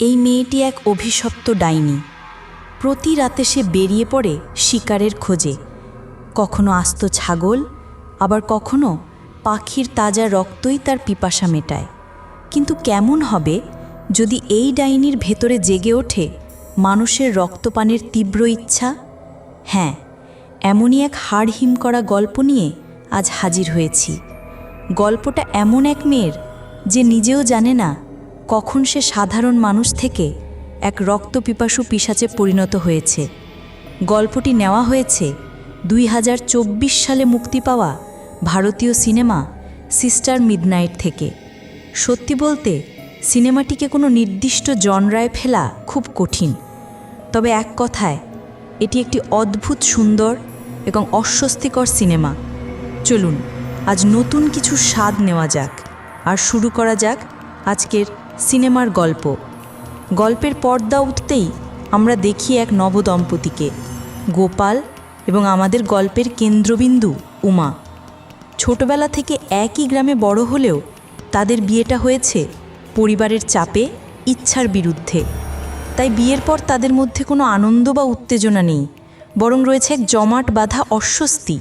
এই মেয়েটি এক অভিশপ্ত ডাইনি। প্রতি রাতে সে বেরিয়ে পড়ে শিকারের খোঁজে। কখনো আস্ত ছাগল, আবার কখনো পাখির তাজা রক্তই তার পিপাসা মেটায়। কিন্তু কেমন হবে যদি এই ডাইনির ভেতরে জেগে ওঠে মানুষের রক্তপানের তীব্র ইচ্ছা? হ্যাঁ এমনই এক হাড় হিম করা গল্প নিয়ে আজ হাজির হয়েছি। গল্পটা এমন এক মেয়ের যে নিজেও জানে না কখন সে সাধারণ মানুষ থেকে এক রক্তপিপাসু পিসাচে পরিণত হয়েছে। গল্পটি নেওয়া হয়েছে দুই হাজার চব্বিশ সালে মুক্তি পাওয়া ভারতীয় সিনেমা সিস্টার মিডনাইট থেকে। সত্যি বলতে, সিনেমাটিকে কোনো নির্দিষ্ট জনরায় ফেলা খুব কঠিন। তবে এক কথায়, এটি একটি অদ্ভুত, সুন্দর এবং অস্বস্তিকর সিনেমা। চলুন, আজ নতুন কিছু স্বাদ নেওয়া যাক। আর শুরু করা যাক আজকের সিনেমার গল্প। গল্পের পর্দা উঠতেই আমরা দেখি এক নবদম্পতিকে। গোপাল এবং আমাদের গল্পের কেন্দ্রবিন্দু উমা। ছোটবেলা থেকে একই গ্রামে বড় হলেও তাদের বিয়েটা হয়েছে পরিবারের চাপে, ইচ্ছার বিরুদ্ধে। তাই বিয়ের পর তাদের মধ্যে কোনো আনন্দ বা উত্তেজনা নেই, বরং রয়েছে এক জমাট বাঁধা অস্বস্তি।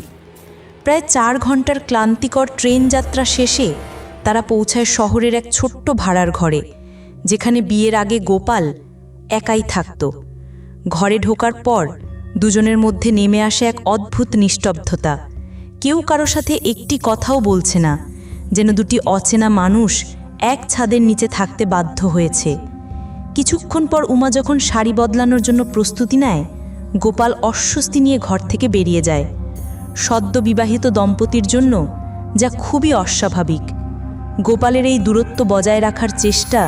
প্রায় চার ঘণ্টার ক্লান্তিকর ট্রেন যাত্রা শেষে তারা পৌঁছায় শহরের এক ছোট্ট ভাড়ার ঘরে। যেখানে বিয়ের আগে গোপাল একাই থাকত। ঘরে ঢোকার পর দুজনের মধ্যে নেমে আসে এক অদ্ভুত নিস্তব্ধতা। কেউ কারও সাথে একটি কথাও বলছে না, যেন দুটি অচেনা মানুষ এক ছাদের নিচে থাকতে বাধ্য হয়েছে। কিছুক্ষণ পর উমা যখন শাড়ি বদলানোর জন্য প্রস্তুতি নেয়, গোপাল অস্বস্তি নিয়ে ঘর থেকে বেরিয়ে যায়। সদ্য বিবাহিত দম্পতির জন্য যা খুবই অস্বাভাবিক। গোপালের এই দূরত্ব বজায় রাখার চেষ্টা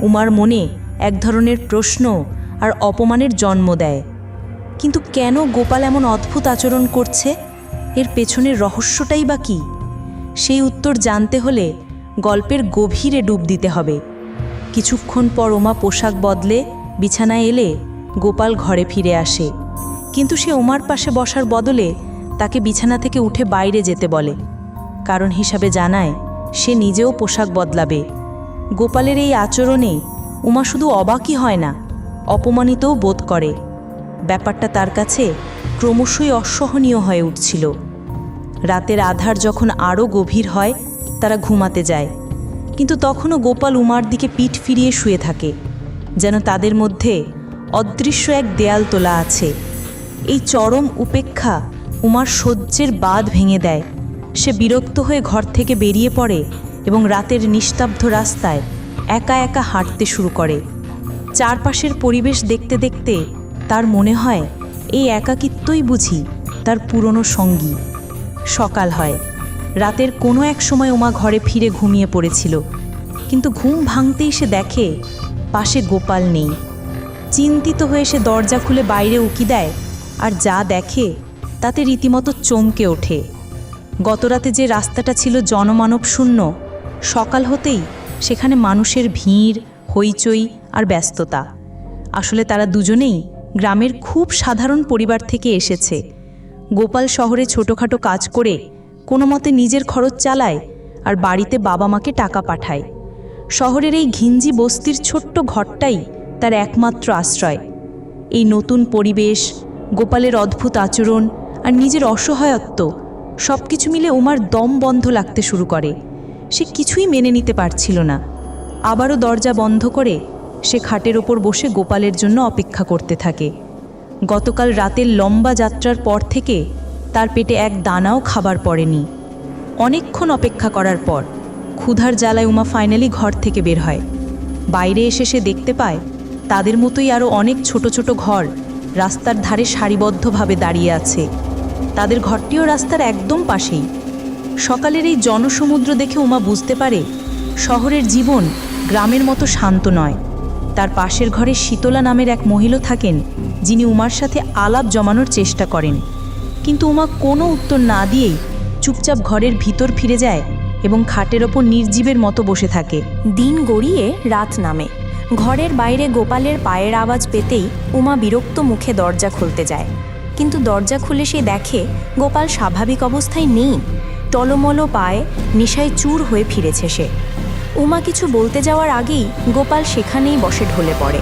উমার মনে এক ধরনের প্রশ্ন আর অপমানের জন্ম দেয়। কিন্তু কেন গোপাল এমন অদ্ভুত আচরণ করছে? এর পেছনের রহস্যটাই বা কী? সেই উত্তর জানতে হলে গল্পের গভীরে ডুব দিতে হবে। কিছুক্ষণ পর ওমা পোশাক বদলে বিছানায় এলে গোপাল ঘরে ফিরে আসে। কিন্তু সে ওমার পাশে বসার বদলে তাকে বিছানা থেকে উঠে বাইরে যেতে বলে। কারণ হিসাবে জানায়, সে নিজেও পোশাক বদলাবে। গোপালের এই আচরণে উমা শুধু অবাকই হয় না, অপমানিতও বোধ করে। ব্যাপারটা তার কাছে ক্রমশই অসহনীয় হয়ে উঠছিল। রাতের আধার যখন আরও গভীর হয়, তারা ঘুমাতে যায়। কিন্তু তখনও গোপাল উমার দিকে পিঠ ফিরিয়ে শুয়ে থাকে, যেন তাদের মধ্যে অদৃশ্য এক দেয়াল তোলা আছে। এই চরম উপেক্ষা উমার সহ্যের বাঁধ ভেঙে দেয়। সে বিরক্ত হয়ে ঘর থেকে বেরিয়ে পড়ে এবং রাতের নিস্তব্ধ রাস্তায় একা একা হাঁটতে শুরু করে। চারপাশের পরিবেশ দেখতে দেখতে তার মনে হয়, এই একাকিত্বই বুঝি তার পুরনো সঙ্গী। সকাল হয়। রাতের কোনো এক সময় উমা ঘরে ফিরে ঘুমিয়ে পড়েছিল। কিন্তু ঘুম ভাঙতেই সে দেখে পাশে গোপাল নেই। চিন্তিত হয়ে সে দরজা খুলে বাইরে উকি দেয় আর যা দেখে তাতে রীতিমতো চমকে ওঠে। গতরাতে যে রাস্তাটা ছিল জনমানব শূন্য সকাল হতেই সেখানে মানুষের ভিড়, হইচই আর ব্যস্ততা। আসলে তারা দুজনেই গ্রামের খুব সাধারণ পরিবার থেকে এসেছে। গোপাল শহরে ছোটোখাটো কাজ করে কোনো মতে নিজের খরচ চালায় আর বাড়িতে বাবা মাকে টাকা পাঠায়। শহরের এই ঘিঞ্জি বস্তির ছোট্ট ঘরটাই তার একমাত্র আশ্রয়। এই নতুন পরিবেশ, গোপালের অদ্ভুত আচরণ আর নিজের অসহায়ত্ব সব কিছু মিলে উমার দম বন্ধ লাগতে শুরু করে। সে কিছুই মেনে নিতে পারছিল না। আবারও দরজা বন্ধ করে সে খাটের ওপর বসে গোপালের জন্য অপেক্ষা করতে থাকে। গতকাল রাতের লম্বা যাত্রার পর থেকে তার পেটে এক দানাও খাবার পড়েনি। অনেকক্ষণ অপেক্ষা করার পর ক্ষুধার জ্বালায় উমা ফাইনালি ঘর থেকে বের হয়। বাইরে এসে সে দেখতে পায়, তাদের মতোই আরও অনেক ছোট ছোট ঘর রাস্তার ধারে সারিবদ্ধভাবে দাঁড়িয়ে আছে। তাদের ঘরটিও রাস্তার একদম পাশেই। সকালের এই জনসমুদ্র দেখে উমা বুঝতে পারে, শহরের জীবন গ্রামের মতো শান্ত নয়। তার পাশের ঘরে শীতলা নামের এক মহিলা থাকেন, যিনি উমার সাথে আলাপ জমানোর চেষ্টা করেন। কিন্তু উমা কোনো উত্তর না দিয়েই চুপচাপ ঘরের ভিতর ফিরে যায় এবং খাটের ওপর নির্জীবের মতো বসে থাকে। দিন গড়িয়ে রাত নামে। ঘরের বাইরে গোপালের পায়ের আওয়াজ পেতেই উমা বিরক্ত মুখে দরজা খুলতে যায়। কিন্তু দরজা খুলে সে দেখে গোপাল স্বাভাবিক অবস্থায় নেই। টলমলো পায়ে নিশায় চুর হয়ে ফিরেছে সে। উমা কিছু বলতে যাওয়ার আগেই গোপাল সেখানেই বসে ঢলে পড়ে।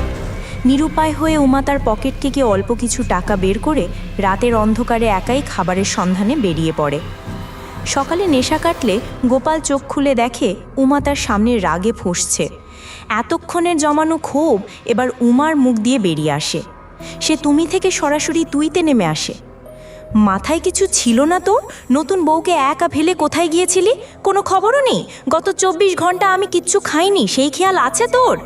নিরুপায় হয়ে উমা তার পকেট থেকে অল্প কিছু টাকা বের করে রাতের অন্ধকারে একাই খাবারের সন্ধানে বেরিয়ে পড়ে। সকালে নেশা কাটলে গোপাল চোখ খুলে দেখে উমা তার সামনে রাগে ফুঁসছে। এতক্ষণের জমানো ক্ষোভ এবার উমার মুখ দিয়ে বেরিয়ে আসে। সে, তুমি থেকে সরাসরি তুইতে নেমে আসে। মাথায় কিছু ছিল না তো? নতুন বউকে একা ফেলে কোথায় গিয়েছিলি? কোনো খবরও নেই? গত চব্বিশ ঘণ্টা আমি কিচ্ছু খাইনি, সেই খেয়াল আছে তোর?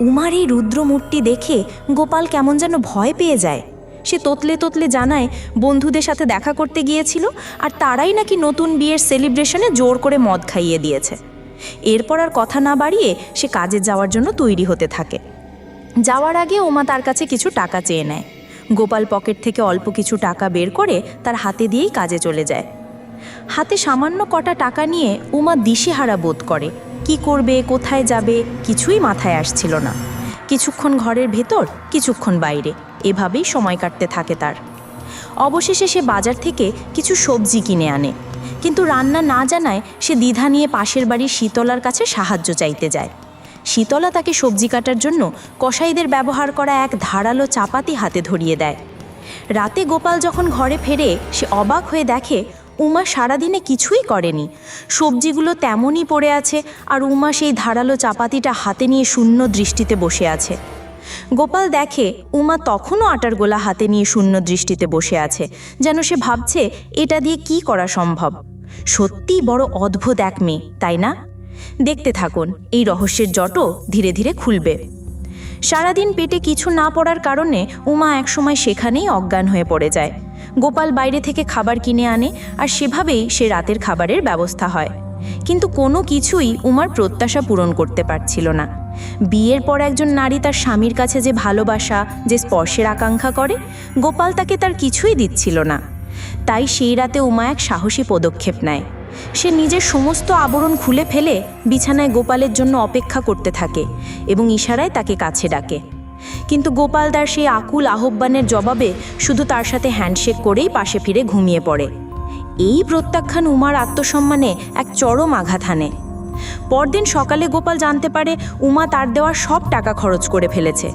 উমার এই রুদ্রমূর্তি দেখে গোপাল কেমন যেন ভয় পেয়ে যায়। সে তোতলে তোতলে জানায়, বন্ধুদের সাথে দেখা করতে গিয়েছিল আর তারাই নাকি নতুন বিয়ের সেলিব্রেশনে জোর করে মদ খাইয়ে দিয়েছে। এরপর আর কথা না বাড়িয়ে সে কাজে যাওয়ার জন্য তৈরি হতে থাকে। যাওয়ার আগে উমা তার কাছে কিছু টাকা চেয়ে নেয়। গোপাল পকেট থেকে অল্প কিছু টাকা বের করে তার হাতে দিয়েই কাজে চলে যায়। হাতে সামান্য কটা টাকা নিয়ে উমা দিশেহারা বোধ করে, কি করবে, কোথায় যাবে, কিছুই মাথায় আসছিল না। কিছুক্ষণ ঘরের ভেতর, কিছুক্ষণ বাইরে, এভাবেই সময় কাটতে থাকে তার। অবশেষে সে বাজার থেকে কিছু সবজি কিনে আনে, কিন্তু রান্না না জানায় সে দ্বিধা নিয়ে পাশের বাড়ির শীতলার কাছে সাহায্য চাইতে যায়। শীতলা তাকে সবজি কাটার জন্য কসাইদের ব্যবহার করা এক ধারালো চাপাতি হাতে ধরিয়ে দেয়। রাতে গোপাল যখন ঘরে ফেরে, সে অবাক হয়ে দেখে উমা সারাদিনে কিছুই করেনি। সবজিগুলো তেমনই পড়ে আছে আর উমা সেই ধারালো চাপাতিটা হাতে নিয়ে শূন্য দৃষ্টিতে বসে আছে। গোপাল দেখে উমা তখনও আটার গোলা হাতে নিয়ে শূন্য দৃষ্টিতে বসে আছে, যেন সে ভাবছে, এটা দিয়ে কি করা সম্ভব? সত্যিই বড় অদ্ভুত এক মেয়ে, তাই না? দেখতে থাকুন, এই রহস্যের জটও ধীরে ধীরে খুলবে। সারাদিন পেটে কিছু না পড়ার কারণে উমা একসময় সেখানেই অজ্ঞান হয়ে পড়ে যায়। গোপাল বাইরে থেকে খাবার কিনে আনে আর সেভাবেই সে রাতের খাবারের ব্যবস্থা হয়। কিন্তু কোনো কিছুই উমার প্রত্যাশা পূরণ করতে পারছিল না। বিয়ের পর একজন নারী তার স্বামীর কাছে যে ভালোবাসা, যে স্পর্শের আকাঙ্ক্ষা করে, গোপাল তাকে তার কিছুই দিচ্ছিল না। তাই সেই রাতে উমা এক সাহসী পদক্ষেপ নেয়। সে নিজের সমস্ত আবরণ খুলে ফেলে বিছানায় গোপালের জন্য অপেক্ষা করতে থাকে এবং ইশারায় তাকে কাছে ডাকে। কিন্তু গোপালদার সেই আকুল আহ্বানের জবাবে শুধু তার সাথে হ্যান্ডশেক করেই পাশে ফিরে ঘুমিয়ে পড়ে। এই প্রত্যাখ্যান উমার আত্মসম্মানে এক চরম আঘাত হানে। পরদিন সকালে গোপাল জানতে পারে উমা তার দেওয়া সব টাকা খরচ করে ফেলেছে।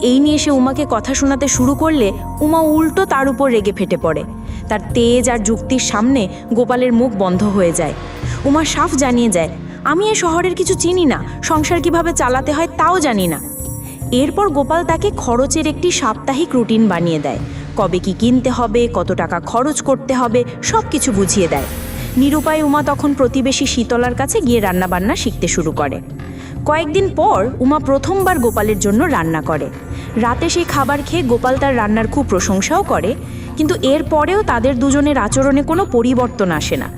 এই নিয়ে সে উমাকে কথা শোনাতে শুরু করলে উমা উল্টো তার উপর রেগে ফেটে পড়ে। তার তেজ আর যুক্তির সামনে গোপালের মুখ বন্ধ হয়ে যায়। উমা সাফ জানিয়ে যায়, আমি এ শহরের কিছু চিনি না, সংসার কীভাবে চালাতে হয় তাও জানি না। এরপর গোপাল তাকে খরচের একটি সাপ্তাহিক রুটিন বানিয়ে দেয়। কবে কি কিনতে হবে, কত টাকা খরচ করতে হবে সব কিছু বুঝিয়ে দেয়। নিরুপায় উমা তখন প্রতিবেশী শীতলার কাছে গিয়ে রান্নাবান্না শিখতে শুরু করে। কয়েকদিন পর উমা প্রথমবার গোপালের জন্য রান্না করে। রাতে সেই খাবার খেয়ে গোপাল তার রান্নার খুব প্রশংসাও করে, কিন্তু এর পরেও তাদের দুজনের আচরণে কোনো পরিবর্তন আসে না।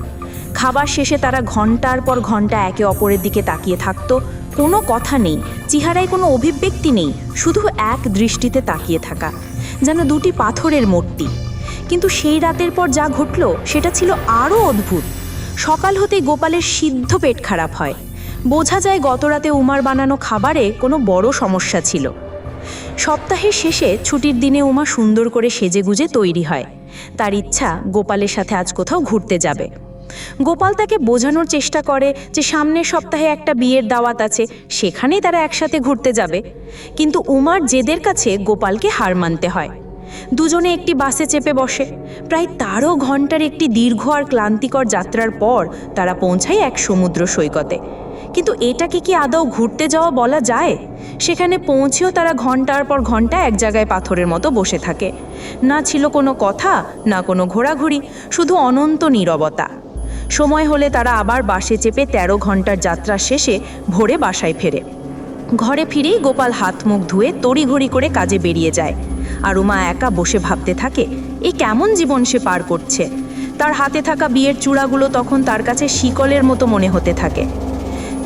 খাবার শেষে তারা ঘণ্টার পর ঘণ্টা একে অপরের দিকে তাকিয়ে থাকতো, কোনো কথা নেই, চেহারায় কোনো অভিব্যক্তি নেই, শুধু এক দৃষ্টিতে তাকিয়ে থাকা, যেন দুটি পাথরের মূর্তি। কিন্তু সেই রাতের পর যা ঘটল, সেটা ছিল আরও অদ্ভুত। সকাল হতে গোপালের সিদ্ধ পেট খারাপ হয়। বোঝা যায় গত রাতে উমার বানানো খাবারে কোনো বড় সমস্যা ছিল। সপ্তাহের শেষে ছুটির দিনে উমা সুন্দর করে সেজেগুজে তৈরি হয়। তার ইচ্ছা গোপালের সাথে আজ কোথাও ঘুরতে যাবে। গোপাল তাকে বোঝানোর চেষ্টা করে যে সামনের সপ্তাহে একটা বিয়ের দাওয়াত আছে, সেখানেই তারা একসাথে ঘুরতে যাবে। কিন্তু উমার জেদের কাছে গোপালকে হার মানতে হয়। দুজনে একটি বাসে চেপে বসে। প্রায় তারও ঘণ্টার একটি দীর্ঘ আর ক্লান্তিকর যাত্রার পর তারা পৌঁছায় এক সমুদ্র সৈকতে। কিন্তু এটাকে কি আদৌ ঘুরতে যাওয়া বলা যায়? সেখানে পৌঁছেও তারা ঘণ্টার পর ঘণ্টা এক জায়গায় পাথরের মতো বসে থাকে। না ছিল কোনো কথা, না কোনো ঘোরাঘুরি, শুধু অনন্ত নীরবতা। সময় হলে তারা আবার বাসে চেপে তেরো ঘণ্টার যাত্রা শেষে ভোরে বাসায় ফেরে। ঘরে ফিরেই গোপাল হাত মুখ ধুয়ে তড়িঘড়ি করে কাজে বেরিয়ে যায়। আর উমা একা বসে ভাবতে থাকে, এ কেমন জীবন সে পার করছে? তার হাতে থাকা বিয়ের চূড়াগুলো তখন তার কাছে শিকলের মতো মনে হতে থাকে।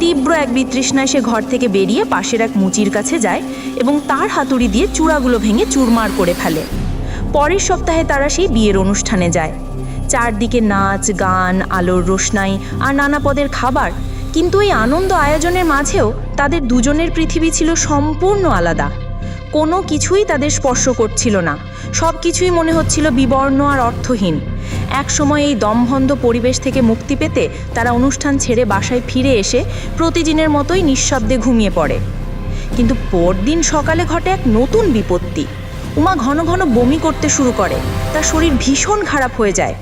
তীব্র এক বিতৃষ্ণায় সে ঘর থেকে বেরিয়ে পাশের এক মুচির কাছে যায় এবং তার হাতুড়ি দিয়ে চূড়াগুলো ভেঙে চুরমার করে ফেলে। পরের সপ্তাহে তারা সেই বিয়ের অনুষ্ঠানে যায়। চারদিকে নাচ, গান, আলোর রোশনাই আর নানা পদের খাবার। কিন্তু এই আনন্দ আয়োজনের মাঝেও তাদের দুজনের পৃথিবী ছিল সম্পূর্ণ আলাদা। কোনো কিছুই তাদের স্পর্শ করছিল না। সব কিছুই মনে হচ্ছিল বিবর্ণ আর অর্থহীন। একসময় এই দমভন্দ পরিবেশ থেকে মুক্তি পেতে তারা অনুষ্ঠান ছেড়ে বাসায় ফিরে এসে প্রতিদিনের মতোই নিঃশব্দে ঘুমিয়ে পড়ে। কিন্তু পরদিন সকালে ঘটে এক নতুন বিপত্তি। উমা ঘন ঘন বমি করতে শুরু করে। তার শরীর ভীষণ খারাপ হয়ে যায়।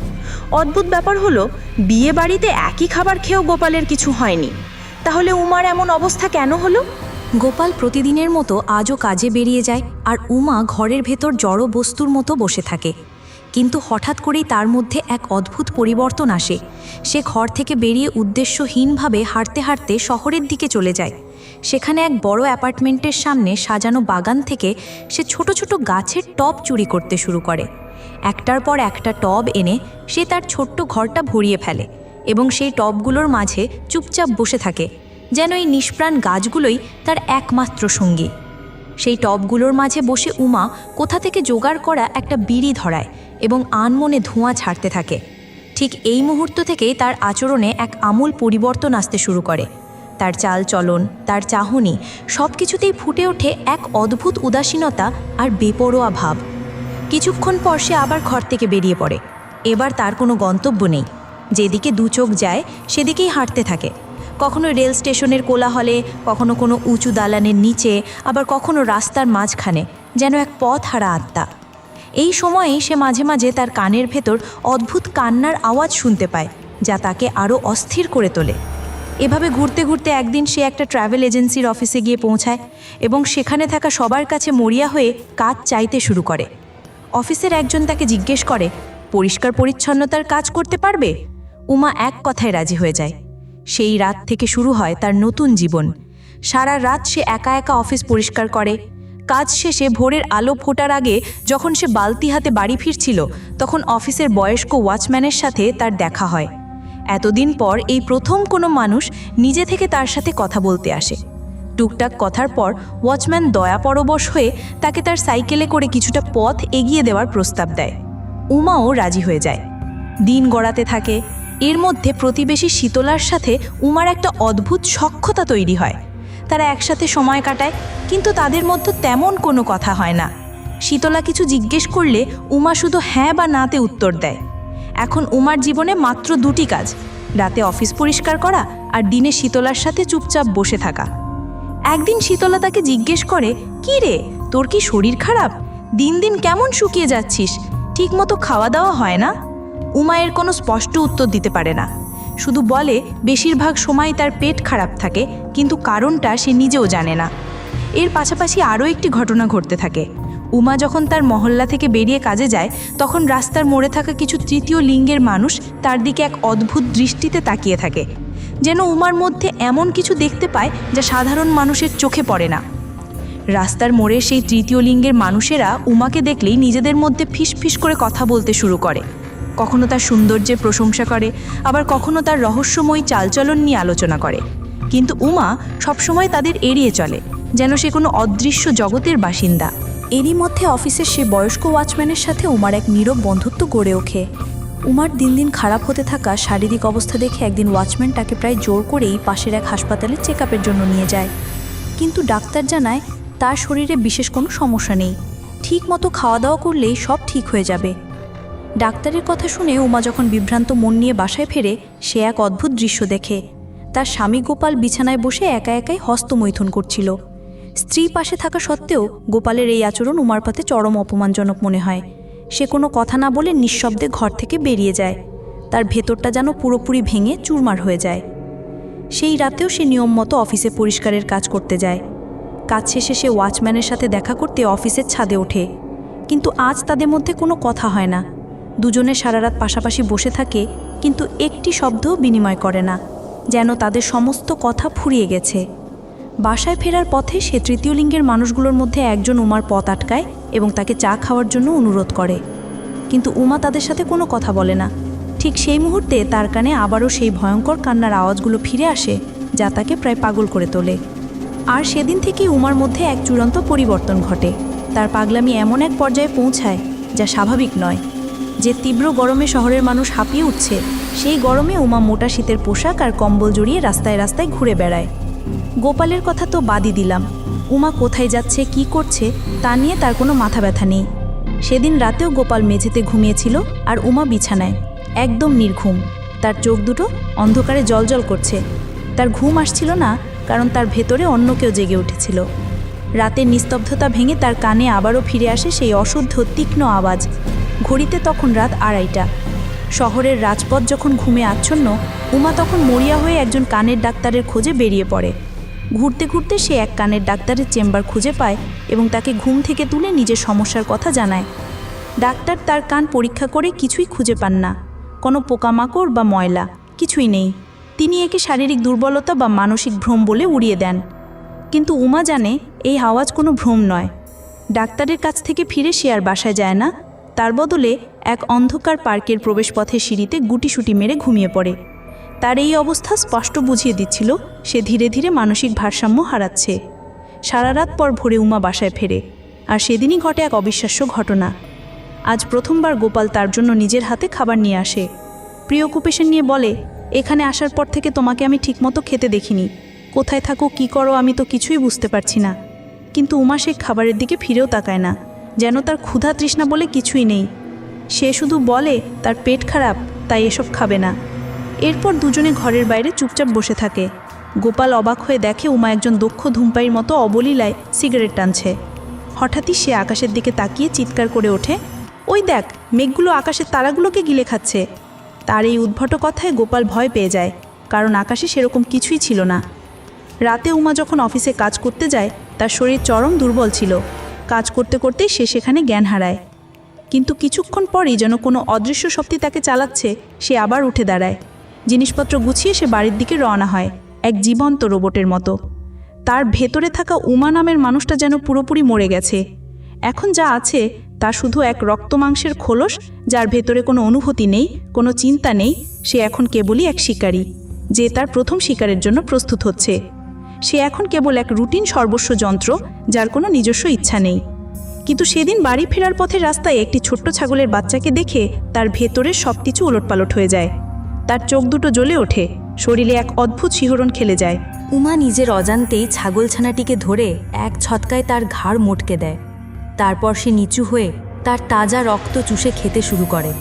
অদ্ভুত ব্যাপার হলো বিয়ে বাড়িতে একই খাবার খেয়েও গোপালের কিছু হয়নি। তাহলে উমার এমন অবস্থা কেন হলো? গোপাল প্রতিদিনের মতো আজও কাজে বেরিয়ে যায় আর উমা ঘরের ভেতর জড় বস্তুর মতো বসে থাকে। কিন্তু হঠাৎ করেই তার মধ্যে এক অদ্ভুত পরিবর্তন আসে। সে ঘর থেকে বেরিয়ে উদ্দেশ্যহীনভাবে হাঁটতে হাঁটতে শহরের দিকে চলে যায়। সেখানে এক বড় অ্যাপার্টমেন্টের সামনে সাজানো বাগান থেকে সে ছোট ছোট গাছের টব চুরি করতে শুরু করে। একটার পর একটা টব এনে সে তার ছোট্ট ঘরটা ভরিয়ে ফেলে এবং সেই টবগুলোর মাঝে চুপচাপ বসে থাকে। যেন এই নিষ্প্রাণ গাছগুলোই তার একমাত্র সঙ্গী। সেই টবগুলোর মাঝে বসে উমা কোথা থেকে জোগাড় করা একটা বিড়ি ধরায় এবং আনমনে ধোঁয়া ছাড়তে থাকে। ঠিক এই মুহূর্ত থেকেই তার আচরণে এক আমূল পরিবর্তন আসতে শুরু করে। তার চাল চলন, তার চাহনি সব কিছুতেই ফুটে ওঠে এক অদ্ভুত উদাসীনতা আর বেপরোয়া ভাব। কিছুক্ষণ পর সে আবার ঘর থেকে বেরিয়ে পড়ে। এবার তার কোনো গন্তব্য নেই। যেদিকে দু চোখ যায়, সেদিকেই হাঁটতে থাকে। কখনো রেল স্টেশনের কোলাহলে, কখনো কোনো উঁচু দালানের নিচে, আবার কখনো রাস্তার মাঝখানে, যেন এক পথ হারা আত্মা। এই সময়েই সে মাঝে মাঝে তার কানের ভেতর অদ্ভুত কান্নার আওয়াজ শুনতে পায়, যা তাকে আরও অস্থির করে তোলে। এভাবে ঘুরতে ঘুরতে একদিন সে একটা ট্রাভেল এজেন্সির অফিসে গিয়ে পৌঁছায় এবং সেখানে থাকা সবার কাছে মরিয়া হয়ে কাজ চাইতে শুরু করে। অফিসের একজন তাকে জিজ্ঞেস করে, পরিষ্কার পরিচ্ছন্নতার কাজ করতে পারবে? উমা এক কথায় রাজি হয়ে যায়। সেই রাত থেকে শুরু হয় তার নতুন জীবন। সারা রাত সে একা একা অফিস পরিষ্কার করে। কাজ শেষে ভোরের আলো ফোটার আগে যখন সে বালতি হাতে বাড়ি ফিরছিল, তখন অফিসের বয়স্ক ওয়াচম্যানের সাথে তার দেখা হয়। এতদিন পর এই প্রথম কোনো মানুষ নিজে থেকে তার সাথে কথা বলতে আসে। টুকটাক কথার পর ওয়াচম্যান দয়াপরবশ হয়ে তাকে তার সাইকেলে করে কিছুটা পথ এগিয়ে দেওয়ার প্রস্তাব দেয়। উমাও রাজি হয়ে যায়। দিন গড়াতে থাকে এর মধ্যে প্রতিবেশী শীতলার সাথে উমার একটা অদ্ভুত সক্ষতা তৈরি হয়। তারা একসাথে সময় কাটায়, কিন্তু তাদের মধ্যে তেমন কোনো কথা হয় না। শীতলা কিছু জিজ্ঞেস করলে উমা শুধু হ্যাঁ বা নাতে উত্তর দেয়। এখন উমার জীবনে মাত্র দুটি কাজ, রাতে অফিস পরিষ্কার করা আর দিনে শীতলার সাথে চুপচাপ বসে থাকা। একদিন শীতলা তাকে জিজ্ঞেস করে, কি রে, তোর কি শরীর খারাপ? দিন দিন কেমন শুকিয়ে যাচ্ছিস? ঠিকমতো খাওয়া দাওয়া হয় না? উমায়ের কোনো স্পষ্ট উত্তর দিতে পারে না। শুধু বলে, বেশিরভাগ সময় তার পেট খারাপ থাকে, কিন্তু কারণটা সে নিজেও জানে না। এর পাশাপাশি আরও একটি ঘটনা ঘটতে থাকে। উমা যখন তার মহল্লা থেকে বেরিয়ে কাজে যায়, তখন রাস্তার মোড়ে থাকা কিছু তৃতীয় লিঙ্গের মানুষ তার দিকে এক অদ্ভুত দৃষ্টিতে তাকিয়ে থাকে, যেন উমার মধ্যে এমন কিছু দেখতে পায় যা সাধারণ মানুষের চোখে পড়ে না। রাস্তার মোড়ে সেই তৃতীয় লিঙ্গের মানুষেরা উমাকে দেখলেই নিজেদের মধ্যে ফিস ফিস করে কথা বলতে শুরু করে। কখনো তার সৌন্দর্যের প্রশংসা করে, আবার কখনো তার রহস্যময়ী চালচলন নিয়ে আলোচনা করে। কিন্তু উমা সবসময় তাদের এড়িয়ে চলে, যেন সে কোনো অদৃশ্য জগতের বাসিন্দা। এরই মধ্যে অফিসের সে বয়স্ক ওয়াচম্যানের সাথে উমার এক নীরব বন্ধুত্ব গড়ে ওঠে। উমার দিন দিন খারাপ হতে থাকা শারীরিক অবস্থা দেখে একদিন ওয়াচম্যান তাকে প্রায় জোর করেই পাশের এক হাসপাতালে চেক জন্য নিয়ে যায়। কিন্তু ডাক্তার জানায়, তার শরীরে বিশেষ কোনো সমস্যা নেই। ঠিক মতো খাওয়া দাওয়া করলেই সব ঠিক হয়ে যাবে। ডাক্তারের কথা শুনে উমা যখন বিভ্রান্ত মন নিয়ে বাসায় ফেরে, সে এক অদ্ভুত দৃশ্য দেখে। তার স্বামী গোপাল বিছানায় বসে একা একাই হস্তমৈথুন করছিল। স্ত্রী পাশে থাকা সত্ত্বেও গোপালের এই আচরণ উমার পাতে চরম অপমানজনক মনে হয়। সে কোনো কথা না বলে নিঃশব্দে ঘর থেকে বেরিয়ে যায়। তার ভেতরটা যেন পুরোপুরি ভেঙে চুরমার হয়ে যায়। সেই রাতেও সে নিয়ম মতো অফিসে পরিষ্কারের কাজ করতে যায়। কাজ শেষে সে ওয়াচম্যানের সাথে দেখা করতে অফিসের ছাদে ওঠে। কিন্তু আজ তাদের মধ্যে কোনো কথা হয় না। দুজনে সারা রাত পাশাপাশি বসে থাকে, কিন্তু একটি শব্দও বিনিময় করে না, যেন তাদের সমস্ত কথা ফুরিয়ে গেছে। বাসায় ফেরার পথে সে তৃতীয় লিঙ্গের মানুষগুলোর মধ্যে একজন উমার পথ আটকায় এবং তাকে চা খাওয়ার জন্য অনুরোধ করে। কিন্তু উমা তাদের সাথে কোনো কথা বলে না। ঠিক সেই মুহূর্তে তার কানে আবারও সেই ভয়ঙ্কর কান্নার আওয়াজগুলো ফিরে আসে, যা তাকে প্রায় পাগল করে তোলে। আর সেদিন থেকেই উমার মধ্যে এক চূড়ান্ত পরিবর্তন ঘটে। তার পাগলামি এমন এক পর্যায়ে পৌঁছায়, যা স্বাভাবিক নয়। যে তীব্র গরমে শহরের মানুষ হাঁপিয়ে উঠছে, সেই গরমে উমা মোটা শীতের পোশাক আর কম্বল জড়িয়ে রাস্তায় রাস্তায় ঘুরে বেড়ায়। গোপালের কথা তো বাদই দিলাম। উমা কোথায় যাচ্ছে, কি করছে, তা নিয়ে তার কোনো মাথা ব্যথা নেই। সেদিন রাতেও গোপাল মেঝেতে ঘুমিয়েছিল আর উমা বিছানায়, একদম নির্ঘুম। তার চোখ দুটো অন্ধকারে জলজল করছে। তার ঘুম আসছিল না, কারণ তার ভেতরে অন্য কেউ জেগে উঠেছিল। রাতের নিস্তব্ধতা ভেঙে তার কানে আবারও ফিরে আসে সেই অশুদ্ধ, তীক্ষ্ণ আওয়াজ। ঘড়িতে তখন রাত আড়াইটা। শহরের রাজপথ যখন ঘুমে আচ্ছন্ন, উমা তখন মরিয়া হয়ে একজন কানের ডাক্তারের খোঁজে বেরিয়ে পড়ে। ঘুরতে ঘুরতে সে এক কানের ডাক্তারের চেম্বার খুঁজে পায় এবং তাকে ঘুম থেকে তুলে নিজের সমস্যার কথা জানায়। ডাক্তার তার কান পরীক্ষা করে কিছুই খুঁজে পান না। কোনো পোকামাকড় বা ময়লা, কিছুই নেই। তিনি একে শারীরিক দুর্বলতা বা মানসিক ভ্রম বলে উড়িয়ে দেন। কিন্তু উমা জানে, এই আওয়াজ কোনো ভ্রম নয়। ডাক্তারের কাছ থেকে ফিরে সে আর বাসায় যায় না। তার বদলে এক অন্ধকার পার্কের প্রবেশপথের সিঁড়িতে গুটিসুটি মেরে ঘুমিয়ে পড়ে। তার এই অবস্থা স্পষ্ট বুঝিয়ে দিচ্ছিল, সে ধীরে ধীরে মানসিক ভারসাম্য হারাচ্ছে। সারা রাত পর ভোরে উমা বাসায় ফেরে, আর সেদিনই ঘটে এক অবিশ্বাস্য ঘটনা। আজ প্রথমবার গোপাল তার জন্য নিজের হাতে খাবার নিয়ে আসে। প্রিয় কুপেশন নিয়ে বলে, এখানে আসার পর থেকে তোমাকে আমি ঠিকমতো খেতে দেখিনি। কোথায় থাকো, কি করো, আমি তো কিছুই বুঝতে পারছি না। কিন্তু উমা সে খাবারের দিকে ফিরেও তাকায় না। যেন তার ক্ষুধা তৃষ্ণা বলে কিছুই নেই। সে শুধু বলে, তার পেট খারাপ, তাই এসব খাবে না। এরপর দুজনে ঘরের বাইরে চুপচাপ বসে থাকে। গোপাল অবাক হয়ে দেখে উমা একজন দক্ষ ধূমপাইয়ের মতো অবলীলায় সিগারেট টানছে। হঠাৎই সে আকাশের দিকে তাকিয়ে চিৎকার করে ওঠে, ওই দেখ, মেঘগুলো আকাশের তারাগুলোকে গিলে খাচ্ছে। তার এই উদ্ভট কথায় গোপাল ভয় পেয়ে যায়, কারণ আকাশে সেরকম কিছুই ছিল না। রাতে উমা যখন অফিসে কাজ করতে যায়, তার শরীর চরম দুর্বল ছিল। কাজ করতে করতেই সে সেখানে জ্ঞান হারায়। কিন্তু কিছুক্ষণ পরেই যেন কোনো অদৃশ্য শক্তি তাকে চালাচ্ছে, সে আবার উঠে দাঁড়ায়। জিনিসপত্র গুছিয়ে সে বাড়ির দিকে রওনা হয়, এক জীবন্ত রোবটের মতো। তার ভেতরে থাকা উমা নামের মানুষটা যেন পুরোপুরি মরে গেছে। এখন যা আছে, তা শুধু এক রক্তমাংসের খোলস, যার ভেতরে কোনো অনুভূতি নেই, কোনো চিন্তা নেই, সে এখন কেবলই এক শিকারী, যে তার প্রথম শিকারের জন্য প্রস্তুত হচ্ছে। সে এখন কেবল এক রুটিন সর্বস্ব যন্ত্র, যার কোনো নিজস্ব ইচ্ছা নেই। কিন্তু সেদিন বাড়ি ফেরার পথে রাস্তায় একটি ছোট্ট ছাগলের বাচ্চাকে দেখে তার ভেতরের সব কিছু ওলটপালট হয়ে যায়। তার চোখ দুটো জ্বলে ওঠে, শরীরে এক অদ্ভুত শিহরণ খেলে যায়। উমা নিজের অজান্তেই ছাগলছানাটিকে ধরে এক ছটকায় তার ঘাড় মোটকে দেয়। তারপর সে নিচু হয়ে তার তাজা রক্ত চুষে খেতে শুরু করে।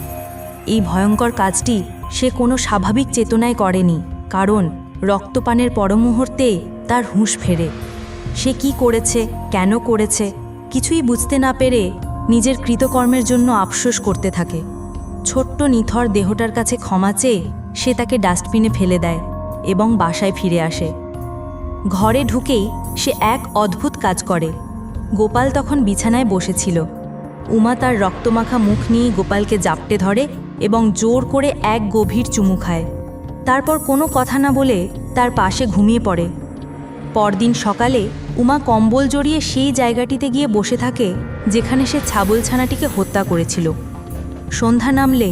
এই ভয়ঙ্কর কাজটি সে কোনো স্বাভাবিক চেতনায় করেনি, কারণ রক্তপানের পরমুহূর্তে তার হুঁশ ফেরে। সে কি করেছে, কেন করেছে, কিছুই বুঝতে না পেরে নিজের কৃতকর্মের জন্য আফসোস করতে থাকে। ছোট্ট নিথর দেহটার কাছে ক্ষমা চেয়ে সে তাকে ডাস্টবিনে ফেলে দেয় এবং বাসায় ফিরে আসে। ঘরে ঢুকেই সে এক অদ্ভুত কাজ করে। গোপাল তখন বিছানায় বসেছিল। উমা তার রক্তমাখা মুখ নিয়ে গোপালকে জাপটে ধরে এবং জোর করে এক গভীর চুমু খায়। তারপর কোনো কথা না বলে তার পাশে ঘুমিয়ে পড়ে। পরদিন সকালে উমা কম্বল জড়িয়ে সেই জায়গাটিতে গিয়ে বসে থাকে যেখানে সে ছাগলছানাটিকে হত্যা করেছিল। সন্ধ্যা নামলে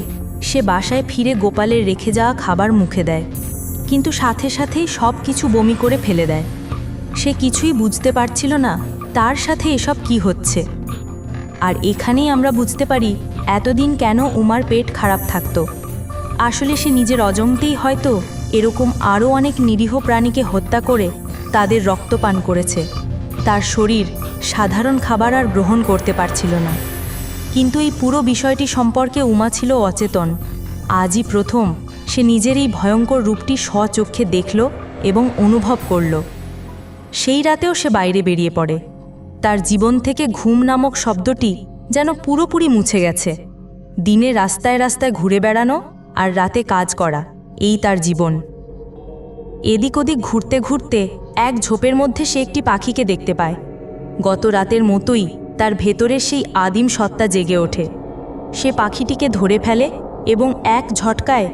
সে বাসায় ফিরে গোপালের রেখে যাওয়া খাবার মুখে দেয়, কিন্তু সাথে সাথেই সব কিছু বমি করে ফেলে দেয়। সে কিছুই বুঝতে পারছিল না তার সাথে এসব কি হচ্ছে। আর এখানেই আমরা বুঝতে পারি এতদিন কেন উমার পেট খারাপ থাকতো। আসলে সে নিজের অজন্তেই হয়তো এরকম আরও অনেক নিরীহ প্রাণীকে হত্যা করে তাদের রক্তপান করেছে। তার শরীর সাধারণ খাবার আর গ্রহণ করতে পারছিল না। কিন্তু এই পুরো বিষয়টি সম্পর্কে উমা ছিল অচেতন। আজই প্রথম সে নিজের এই ভয়ঙ্কর রূপটি স্বচক্ষে দেখল এবং অনুভব করল। সেই রাতেও সে বাইরে বেরিয়ে পড়ে। তার জীবন থেকে ঘুম নামক শব্দটি যেন পুরোপুরি মুছে গেছে। দিনে রাস্তায় রাস্তায় ঘুরে বেড়ানো আর রাতে কাজ করা, এই তার জীবন। এদিক ওদিক ঘুরতে ঘুরতে এক ঝোপের মধ্যে সে একটি পাখিকে দেখতে পায়। গত রাতের মতোই তার ভেতরের সেই আদিম সত্তা জেগে ওঠে। সে পাখিটিকে ধরে ফেলে এবং এক ঝটকায়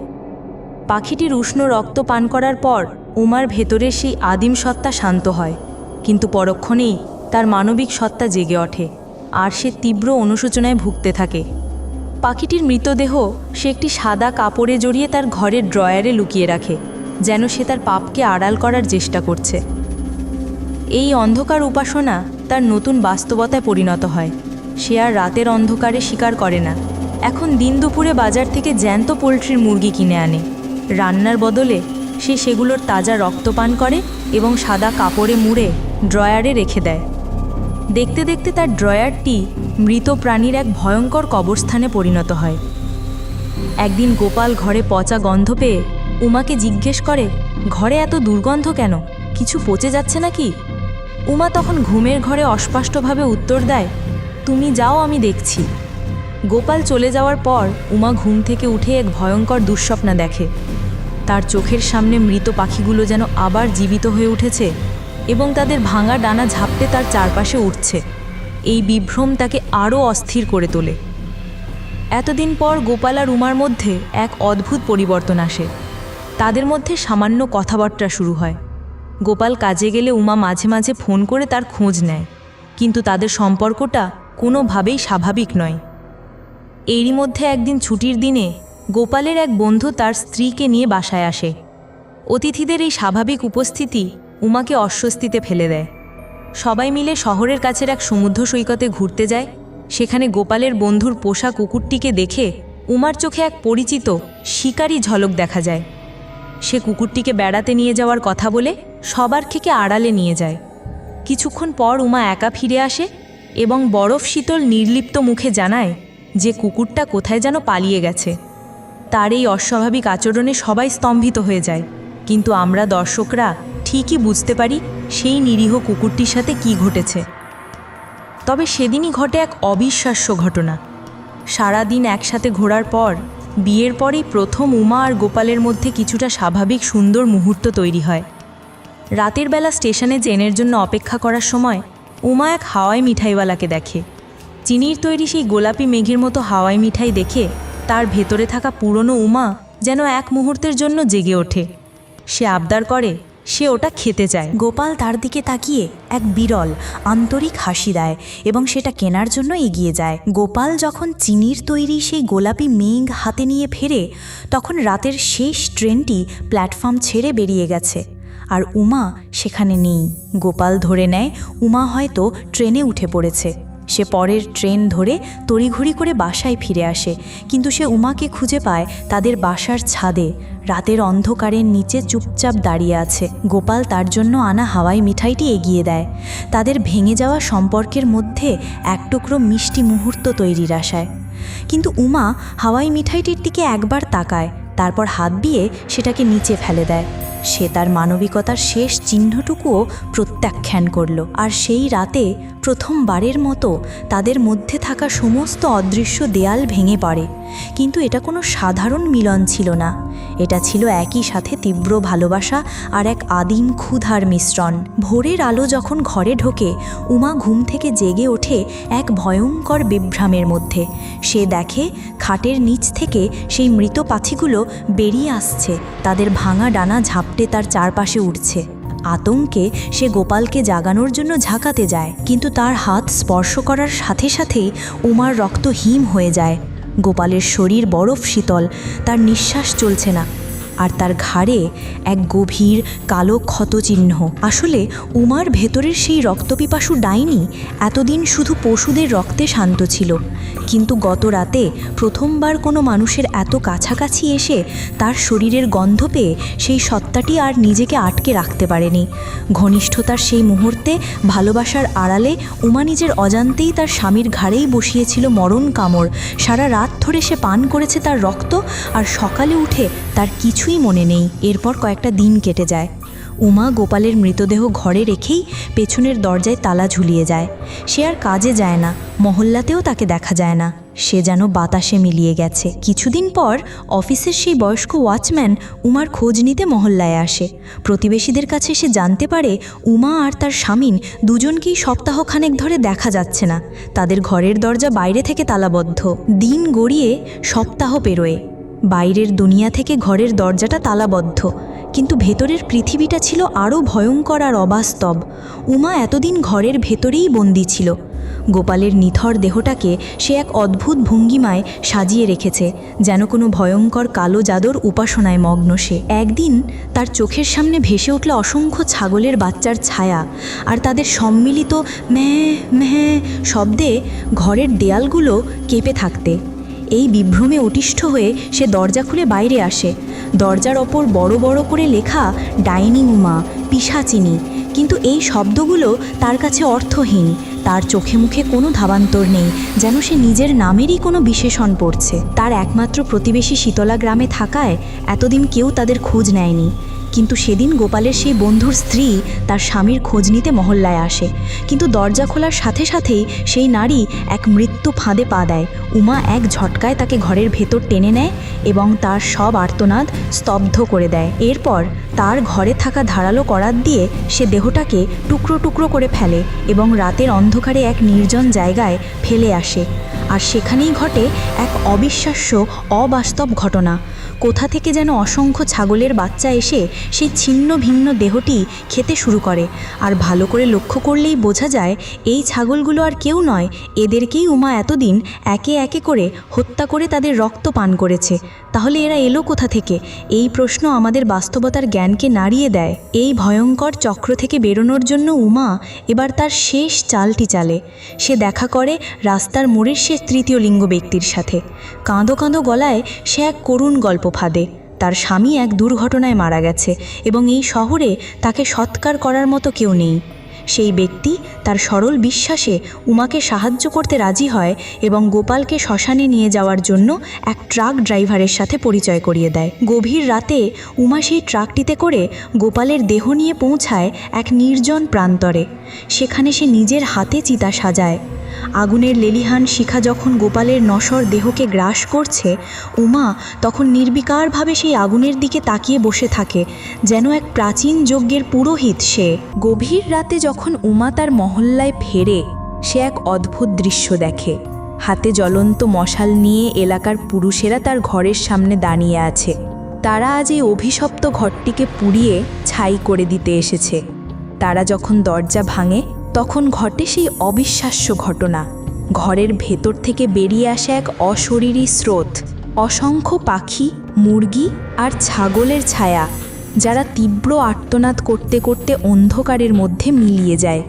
পাখিটির উষ্ণ রক্ত পান করার পর উমার ভেতরের সেই আদিম সত্তা শান্ত হয়। কিন্তু পরক্ষণেই তার মানবিক সত্তা জেগে ওঠে আর সে তীব্র অনুশোচনায় ভুগতে থাকে। পাখিটির মৃতদেহ সে একটি সাদা কাপড়ে জড়িয়ে তার ঘরের ড্রয়ারে লুকিয়ে রাখে। যেন সে তার পাপকে আড়াল করার চেষ্টা করছে। এই অন্ধকার উপাসনা তার নতুন বাস্তবতায় পরিণত হয়। সে আর রাতের অন্ধকারে শিকার করে না। এখন দিন দুপুরে বাজার থেকে জ্যান্ত পোলট্রির মুরগি কিনে আনে। রান্নার বদলে সে সেগুলোর তাজা রক্ত পান করে এবং সাদা কাপড়ে মুড়ে ড্রয়ারে রেখে দেয়। দেখতে দেখতে তার ড্রয়ারটি মৃত প্রাণীর এক ভয়ঙ্কর কবরস্থানে পরিণত হয়। একদিন গোপাল ঘরে পচা গন্ধ পেয়ে উমাকে জিজ্ঞেস করে, ঘরে এত দুর্গন্ধ কেন? কিছু পচে যাচ্ছে নাকি? উমা তখন ঘুমের ঘরে অস্পষ্টভাবে উত্তর দেয়, তুমি যাও, আমি দেখছি। গোপাল চলে যাওয়ার পর উমা ঘুম থেকে উঠে এক ভয়ঙ্কর দুঃস্বপ্ন দেখে। তার চোখের সামনে মৃত পাখিগুলো যেন আবার জীবিত হয়ে উঠেছে এবং তাদের ভাঙা ডানা ঝাপটে তার চারপাশে উঠছে। এই বিভ্রম তাকে আরও অস্থির করে তোলে। এতদিন পর গোপাল আর উমার মধ্যে এক অদ্ভুত পরিবর্তন আসে। তাদের মধ্যে সামান্য কথাবার্তা শুরু হয়। গোপাল কাজে গেলে উমা মাঝে মাঝে ফোন করে তার খোঁজ নেয়, কিন্তু তাদের সম্পর্কটা কোনোভাবেই স্বাভাবিক নয়। এরই মধ্যে একদিন ছুটির দিনে গোপালের এক বন্ধু তার স্ত্রীকে নিয়ে বাসায় আসে। অতিথিদের এই স্বাভাবিক উপস্থিতি উমাকে অস্বস্তিতে ফেলে দেয়। সবাই মিলে শহরের কাছের এক সমুদ্র সৈকতে ঘুরতে যায়, সেখানে গোপালের বন্ধুর পোষা কুকুরটিকে দেখে উমার চোখে এক পরিচিত শিকারী ঝলক দেখা যায়। সে কুকুরটিকে বেড়াতে নিয়ে যাওয়ার কথা বলে সবার থেকে আড়ালে নিয়ে যায়। কিছুক্ষণ পর উমা একা ফিরে আসে এবং বরফ শীতল নির্লিপ্ত মুখে জানায় যে কুকুরটা কোথায় যেন পালিয়ে গেছে। তার এই অস্বাভাবিক আচরণে সবাই স্তম্ভিত হয়ে যায়, কিন্তু আমরা দর্শকরা ঠিকই বুঝতে পারি সেই নিরীহ কুকুরটির সাথে কি ঘটেছে। তবে সেদিনই ঘটে এক অবিশ্বাস্য ঘটনা। সারাদিন একসাথে ঘোরার পর বিয়ের পরেই প্রথম উমা আর গোপালের মধ্যে কিছুটা স্বাভাবিক সুন্দর মুহূর্ত তৈরি হয়। রাতের বেলা স্টেশনে জেনের জন্য অপেক্ষা করার সময় উমা এক হাওয়াই মিঠাইওয়ালাকে দেখে। চিনির তৈরি সেই গোলাপি মেঘের মতো হাওয়াই মিঠাই দেখে তার ভেতরে থাকা পুরনো উমা যেন এক মুহূর্তের জন্য জেগে ওঠে। সে আবদার করে সে ওটা খেতে চায় গোপাল তার দিকে তাকিয়ে এক বিরল, আন্তরিক হাসি দেয় এবং সেটা কেনার জন্য এগিয়ে যায়। গোপাল যখন চিনির তৈরি সেই গোলাপি মেঘ হাতে নিয়ে ফেরে, তখন রাতের শেষ ট্রেনটি প্ল্যাটফর্ম ছেড়ে বেরিয়ে গেছে। আর উমা সেখানে নেই। গোপাল ধরে নেয়, উমা হয়তো ট্রেনে উঠে পড়েছে। সে পরের ট্রেন ধরে তড়িঘড়ি করে বাসায় ফিরে আসে। কিন্তু সে উমাকে খুঁজে পায় তাদের বাসার ছাদে। রাতের অন্ধকারের নিচে চুপচাপ দাঁড়িয়ে আছে। গোপাল তার জন্য আনা হাওয়াই মিঠাইটি এগিয়ে দেয়। তাদের ভেঙে যাওয়া সম্পর্কের মধ্যে এক টুকরো মিষ্টি মুহূর্ত তৈরির আশায়। কিন্তু উমা হাওয়াই মিঠাইটির দিকে একবার তাকায়, তারপর হাত দিয়ে সেটাকে নিচে ফেলে দেয়। সে তার মানবিকতার শেষ চিহ্নটুকুও প্রত্যাখ্যান করল। আর সেই রাতে প্রথমবারের মতো তাদের মধ্যে থাকা সমস্ত অদৃশ্য দেয়াল ভেঙে পড়ে। কিন্তু এটা কোনো সাধারণ মিলন ছিল না। এটা ছিল একই সাথে তীব্র ভালোবাসা আর এক আদিম ক্ষুধার মিশ্রণ। ভোরের আলো যখন ঘরে ঢোকে, উমা ঘুম থেকে জেগে ওঠে এক ভয়ঙ্কর বিভ্রামের মধ্যে। সে দেখে খাটের নিচ থেকে সেই মৃত পাখিগুলো বেরিয়ে আসছে। তাদের ভাঙা ডানা ঝাপটে তার চারপাশে উঠছে। আতঙ্কে সে গোপালকে জাগানোর জন্য ঝাঁকাতে যায়, কিন্তু তার হাত স্পর্শ করার সাথে সাথেই উমার রক্ত হিম হয়ে যায়। গোপালের শরীর বরফ শীতল, তার নিঃশ্বাস চলছে না। আর তার ঘাড়ে এক গভীর কালো ক্ষতচিহ্ন। আসলে উমার ভেতরের সেই রক্তপিপাসু ডাইনি এতদিন শুধু পশুদের রক্তে শান্ত ছিল। কিন্তু গত রাতে প্রথমবার কোনো মানুষের এত কাছাকাছি এসে তার শরীরের গন্ধ পেয়ে সেই সত্তাটি আর নিজেকে আটকে রাখতে পারেনি। ঘনিষ্ঠতার সেই মুহূর্তে ভালোবাসার আড়ালে উমা নিজের অজান্তেই তার স্বামীর ঘাড়েই বসিয়েছিল মরণ কামড়। সারা রাত ধরে সে পান করেছে তার রক্ত আর সকালে উঠে তার কিছুই মনে নেই। এরপর কয়েকটা দিন কেটে যায়। উমা গোপালের মৃতদেহ ঘরে রেখেই পেছনের দরজায় তালা ঝুলিয়ে যায়। সে আর কাজে যায় না, মহল্লাতেও তাকে দেখা যায় না। সে যেন বাতাসে মিলিয়ে গেছে। কিছুদিন পর অফিসের সেই বয়স্ক ওয়াচম্যান উমার খোঁজ নিতে মহল্লায় আসে। প্রতিবেশীদের কাছে সে জানতে পারে, উমা আর তার স্বামীন দুজনকেই সপ্তাহখানেক ধরে দেখা যাচ্ছে না। তাদের ঘরের দরজা বাইরে থেকে তালাবদ্ধ। দিন গড়িয়ে সপ্তাহ পেরোয়। বাইরের দুনিয়া থেকে ঘরের দরজাটা তালাবদ্ধ। কিন্তু ভেতরের পৃথিবীটা ছিল আরও ভয়ঙ্কর আর অবাস্তব। উমা এতদিন ঘরের ভেতরেই বন্দি ছিল। গোপালের নিথর দেহটাকে সে এক অদ্ভুত ভঙ্গিমায় সাজিয়ে রেখেছে, যেন কোনো ভয়ঙ্কর কালো জাদর উপাসনায় মগ্ন সে। একদিন তার চোখের সামনে ভেসে উঠল অসংখ্য ছাগলের বাচ্চার ছায়া, আর তাদের সম্মিলিত ম্যাঁ ম্যাঁ শব্দে ঘরের দেয়ালগুলো কেঁপে থাকতে। এই বিভ্রমে অতিষ্ঠ হয়ে সে দরজা খুলে বাইরে আসে। দরজার ওপর বড় বড় করে লেখা, ডাইনি উমা পিসাচিনি। কিন্তু এই শব্দগুলো তার কাছে অর্থহীন। তার চোখে মুখে কোনো ধাবান্তর নেই, যেন সে নিজের নামেরই কোনো বিশেষণ পড়ছে। তার একমাত্র প্রতিবেশী শীতলা গ্রামে থাকায় এতদিন কেউ তাদের খোঁজ নেয়নি। কিন্তু সেদিন গোপালের সেই বন্ধুর স্ত্রী তার স্বামীর খোঁজ নিতে মহল্লায় আসে। কিন্তু দরজা খোলার সাথে সাথেই সেই নারী এক মৃত্যু ফাঁদে পা দেয়। উমা এক ঝটকায় তাকে ঘরের ভেতর টেনে নেয় এবং তার সব আর্তনাদ স্তব্ধ করে দেয়। এরপর তার ঘরে থাকা ধারালো করাত দিয়ে সে দেহটাকে টুকরো টুকরো করে ফেলে এবং রাতের অন্ধকারে এক নির্জন জায়গায় ফেলে আসে। আর সেখানেই ঘটে এক অবিশ্বাস্য, অবাস্তব ঘটনা। কোথা থেকে যেন অসংখ্য ছাগলের বাচ্চা এসে সেই ছিন্ন ভিন্ন দেহটি খেতে শুরু করে। আর ভালো করে লক্ষ্য করলেই বোঝা যায়, এই ছাগলগুলো আর কেউ নয়, এদেরকেই উমা এতদিন একে একে করে হত্যা করে তাদের রক্ত পান করেছে। তাহলে এরা এলো কোথা থেকে? এই প্রশ্ন আমাদের বাস্তবতার জ্ঞানকে নাড়িয়ে দেয়। এই ভয়ঙ্কর চক্র থেকে বেরোনোর জন্য উমা এবার তার শেষ চালটি চালে। সে দেখা করে রাস্তার মোড়ের সে তৃতীয় লিঙ্গ ব্যক্তির সাথে। কাঁদো কাঁদো গলায় সে এক করুণ গল্প ফাঁদে। তার স্বামী এক দুর্ঘটনায় মারা গেছে এবং এই শহরে তাকে সৎকার করার মতো কেউ নেই। সেই ব্যক্তি তার সরল বিশ্বাসে উমাকে সাহায্য করতে রাজি হয় এবং গোপালকে শ্মশানে নিয়ে যাওয়ার জন্য এক ট্রাক ড্রাইভারের সাথে পরিচয় করিয়ে দেয়। গভীর রাতে উমা সেই ট্রাকটিতে করে গোপালের দেহ নিয়ে পৌঁছায় এক নির্জন প্রান্তরে। সেখানে সে নিজের হাতে চিতা সাজায়। আগুনের লেলিহান শিখা যখন গোপালের নশর দেহকে গ্রাস করছে, উমা তখন নির্বিকারভাবে সেই আগুনের দিকে তাকিয়ে বসে থাকে, যেন এক প্রাচীন যজ্ঞের পুরোহিত সে। গভীর রাতে যখন উমা তার মহল্লায় ফেরে, সে এক অদ্ভুত দৃশ্য দেখে। হাতে জ্বলন্ত মশাল নিয়ে এলাকার পুরুষেরা তার ঘরের সামনে দাঁড়িয়ে আছে। তারা আজ এই অভিশপ্ত ঘরটিকে পুড়িয়ে ছাই করে দিতে এসেছে। তারা যখন দরজা ভাঙে, তখন ঘটে সেই অবিশ্বাস্য ঘটনা। ঘরের ভেতর থেকে বেরিয়ে আসে এক অশরীরী স্রোত। অসংখ্য পাখি, মুরগি আর ছাগলের ছায়া। যারা তীব্র আর্তনাদ করতে করতে অন্ধকারের মধ্যে মিলিয়ে যায়।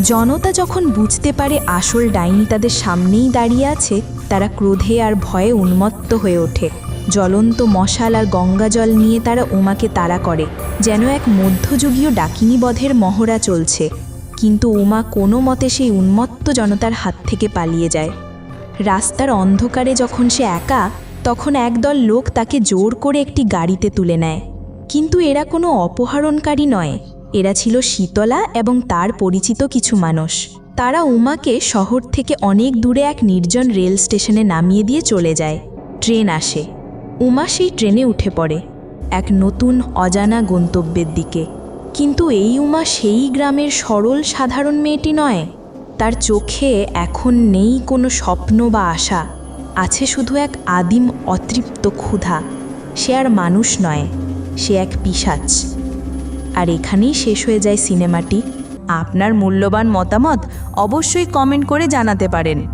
জনতা যখন বুঝতে পারে আসল ডাইনি তাদের সামনেই দাঁড়িয়ে আছে, তারা ক্রোধে আর ভয়ে উন্মত্ত হয়ে ওঠে। জ্বলন্ত মশাল আর গঙ্গা জল নিয়ে তারা উমাকে তাড়া করে, যেন এক মধ্যযুগীয় ডাকিনী বধের মহড়া চলছে। কিন্তু উমা কোনো মতে সেই উন্মত্ত জনতার হাত থেকে পালিয়ে যায়। রাস্তার অন্ধকারে যখন সে একা, তখন একদল লোক তাকে জোর করে একটি গাড়িতে তুলে নেয়। কিন্তু এরা কোনো অপহরণকারী নয়। এরা ছিল শীতলা এবং তার পরিচিত কিছু মানুষ। তারা উমাকে শহর থেকে অনেক দূরে এক নির্জন রেল স্টেশনে নামিয়ে দিয়ে চলে যায়। ট্রেন আসে। উমা সেই ট্রেনে উঠে পড়ে, এক নতুন অজানা গন্তব্যের দিকে। কিন্তু এই উমা সেই গ্রামের সরল সাধারণ মেয়েটি নয়। তার চোখে এখন নেই কোনো স্বপ্ন বা আশা। আছে শুধু এক আদিম অতৃপ্ত ক্ষুধা। সে আর মানুষ নয়। সে এক পিশাচ। আর এখানেই শেষ হয়ে যায় সিনেমাটি। আপনার মূল্যবান মতামত অবশ্যই কমেন্ট করে জানাতে পারেন।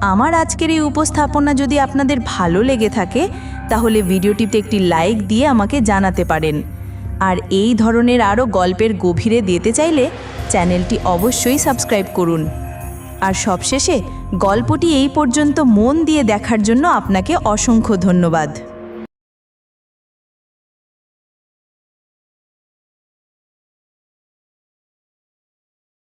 আমার আজকের এই উপস্থাপনা যদি আপনাদের ভালো লেগে থাকে, তাহলে ভিডিওটিতে একটি লাইক দিয়ে আমাকে জানাতে পারেন। আর এই ধরনের আরও গল্পের গভীরে দিতে চাইলে চ্যানেলটি অবশ্যই সাবস্ক্রাইব করুন। আর সবশেষে গল্পটি এই পর্যন্ত মন দিয়ে দেখার জন্য আপনাকে অসংখ্য ধন্যবাদ।